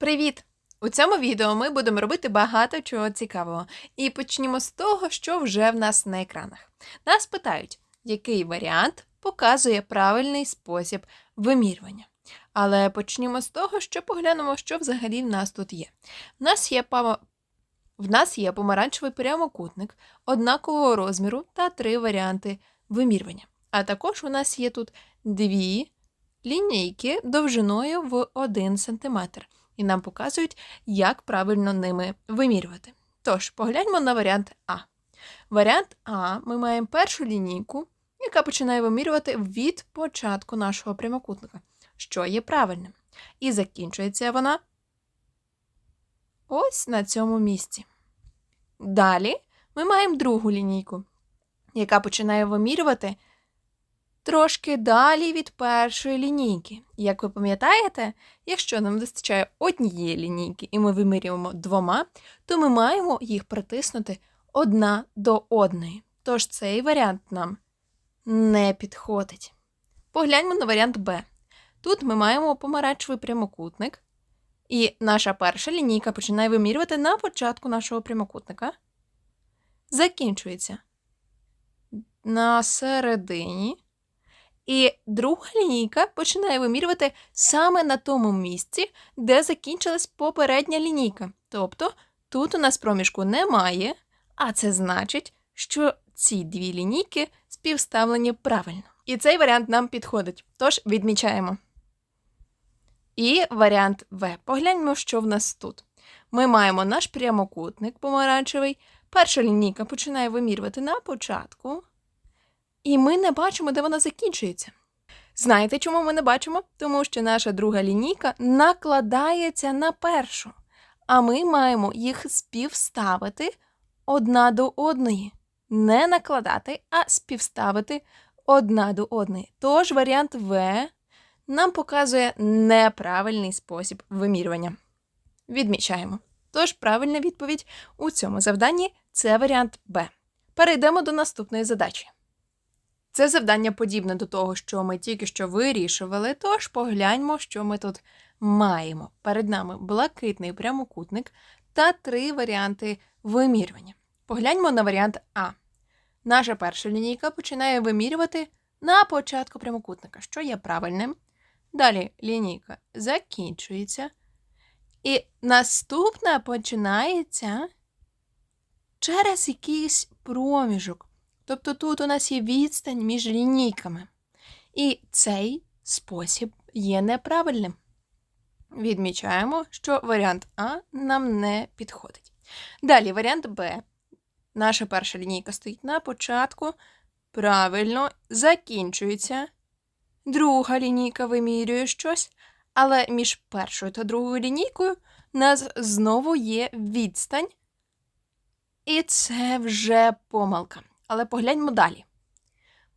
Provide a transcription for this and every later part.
Привіт! У цьому відео ми будемо робити багато чого цікавого. І почнімо з того, що вже в нас на екранах. Нас питають, який варіант показує правильний спосіб вимірювання. Але почнімо з того, що поглянемо, що взагалі в нас тут є. В нас є пама... В нас є помаранчевий прямокутник однакового розміру та три варіанти вимірювання. А також у нас є тут дві лінійки довжиною в 1 см, і нам показують, як правильно ними вимірювати. Тож, погляньмо на варіант А. Варіант А ми маємо першу лінійку, яка починає вимірювати від початку нашого прямокутника, що є правильним. І закінчується вона ось на цьому місці. Далі ми маємо другу лінійку, яка починає вимірювати трошки далі від першої лінійки. Як ви пам'ятаєте, якщо нам вистачає однієї лінійки і ми вимірюємо двома, то ми маємо їх притиснути одна до одної. Тож цей варіант нам не підходить. Погляньмо на варіант Б. Тут ми маємо помаранчевий прямокутник, і наша перша лінійка починає вимірювати на початку нашого прямокутника. Закінчується на середині. І друга лінійка починає вимірювати саме на тому місці, де закінчилась попередня лінійка. Тобто тут у нас проміжку немає, а це значить, що ці дві лінійки співставлені правильно. І цей варіант нам підходить. Тож відмічаємо. І варіант В. Погляньмо, що в нас тут. Ми маємо наш прямокутник помаранчевий. Перша лінійка починає вимірювати на початку. І ми не бачимо, де вона закінчується. Знаєте, чому ми не бачимо? Тому що наша друга лінійка накладається на першу, а ми маємо їх співставити одна до одної. Не накладати, а співставити одна до одної. Тож варіант В нам показує неправильний спосіб вимірювання. Відмічаємо. Тож правильна відповідь у цьому завданні це варіант Б. Перейдемо до наступної задачі. Це завдання подібне до того, що ми тільки що вирішували, тож погляньмо, що ми тут маємо. Перед нами блакитний прямокутник та три варіанти вимірювання. Погляньмо на варіант А. Наша перша лінійка починає вимірювати на початку прямокутника, що є правильним. Далі лінійка закінчується. І наступна починається через якийсь проміжок. Тобто тут у нас є відстань між лінійками. І цей спосіб є неправильним. Відмічаємо, що варіант А нам не підходить. Далі варіант Б. Наша перша лінійка стоїть на початку. Правильно, закінчується. Друга лінійка вимірює щось, але між першою та другою лінійкою у нас знову є відстань. І це вже помилка. Але погляньмо далі.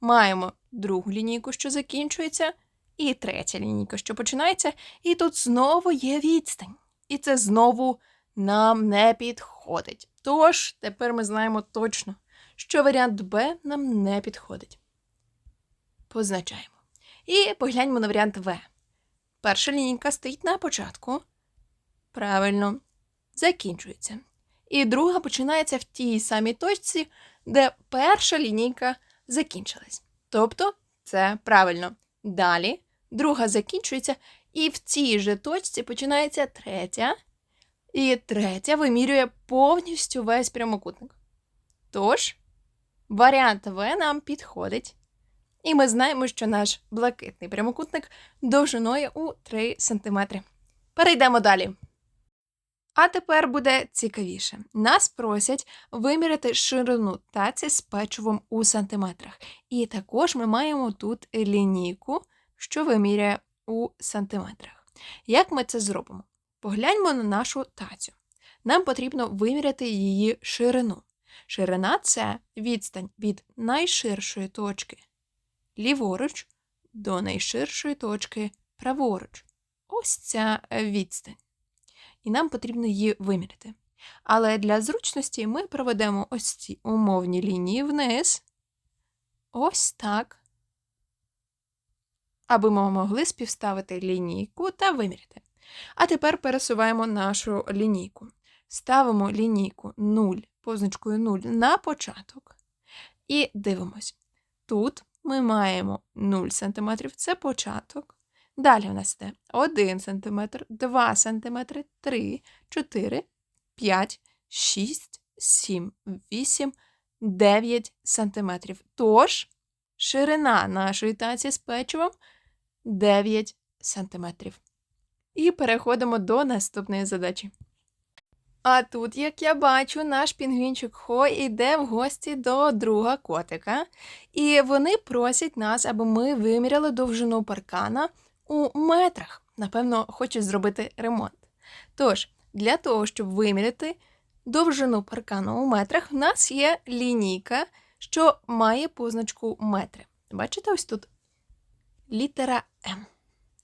Маємо другу лінійку, що закінчується, і третя лінійка, що починається, і тут знову є відстань. І це знову нам не підходить. Тож, тепер ми знаємо точно, що варіант Б нам не підходить. Позначаємо. І погляньмо на варіант В. Перша лінійка стоїть на початку. Правильно, закінчується. І друга починається в тій самій точці, де перша лінійка закінчилась. Тобто це правильно. Далі друга закінчується, і в цій же точці починається третя, і третя вимірює повністю весь прямокутник. Тож, варіант В нам підходить. І ми знаємо, що наш блакитний прямокутник довжиною у 3 см. Перейдемо далі. А тепер буде цікавіше. Нас просять виміряти ширину таці з печивом у сантиметрах. І також ми маємо тут лінійку, що виміряє у сантиметрах. Як ми це зробимо? Погляньмо на нашу тацю. Нам потрібно виміряти її ширину. Ширина це відстань від найширшої точки ліворуч до найширшої точки праворуч. Ось ця відстань і нам потрібно її виміряти. Але для зручності ми проведемо ось ці умовні лінії вниз, ось так, аби ми могли співставити лінійку та виміряти. А тепер пересуваємо нашу лінійку. Ставимо лінійку 0 позначкою 0 на початок. І дивимось. Тут ми маємо 0 см, це початок. Далі у нас йде 1 см, 2 см, 3, 4, 5, 6, 7, 8, 9 см. Тож ширина нашої таці з печивом 9 см. І переходимо до наступної задачі. А тут, як я бачу, наш пінгвінчик Хо йде в гості до друга котика, і вони просять нас, аби ми виміряли довжину паркана у метрах. Напевно, хочуть зробити ремонт. Тож, для того, щоб виміряти довжину паркану у метрах, в нас є лінійка, що має позначку метри. Бачите, ось тут літера М.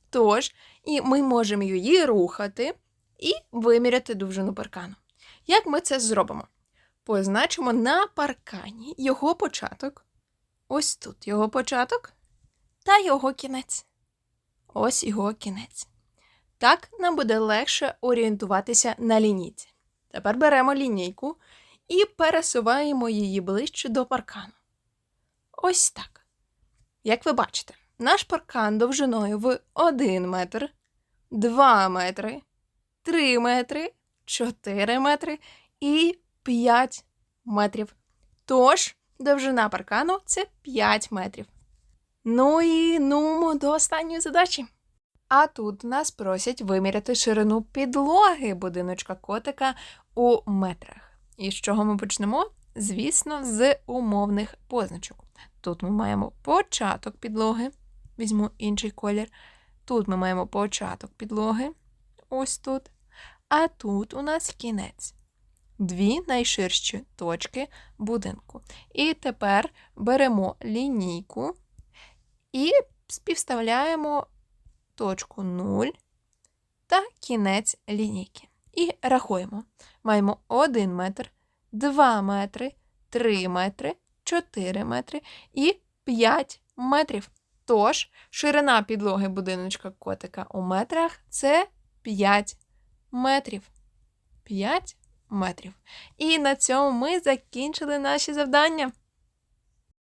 Тож, і ми можемо її рухати і виміряти довжину паркану. Як ми це зробимо? Позначимо на паркані його початок. Ось тут його початок та його кінець. Ось його кінець. Так нам буде легше орієнтуватися на лінійці. Тепер беремо лінійку і пересуваємо її ближче до паркану. Ось так. Як ви бачите, наш паркан довжиною в 1 метр, 2 метри, 3 метри, 4 метри і 5 метрів. Тож, довжина паркану це 5 метрів. Ну і нумо до останньої задачі. А тут нас просять виміряти ширину підлоги будиночка котика у метрах. І з чого ми почнемо? Звісно, з умовних позначок. Тут ми маємо початок підлоги. Візьму інший колір. Тут ми маємо початок підлоги. Ось тут. А тут у нас кінець. Дві найширші точки будинку. І тепер беремо лінійку і співставляємо точку 0 та кінець лінійки. І рахуємо. Маємо 1 метр, 2 метри, 3 метри, 4 метри і 5 метрів. Тож, ширина підлоги будиночка котика у метрах це 5 метрів. 5 метрів. І на цьому ми закінчили наші завдання.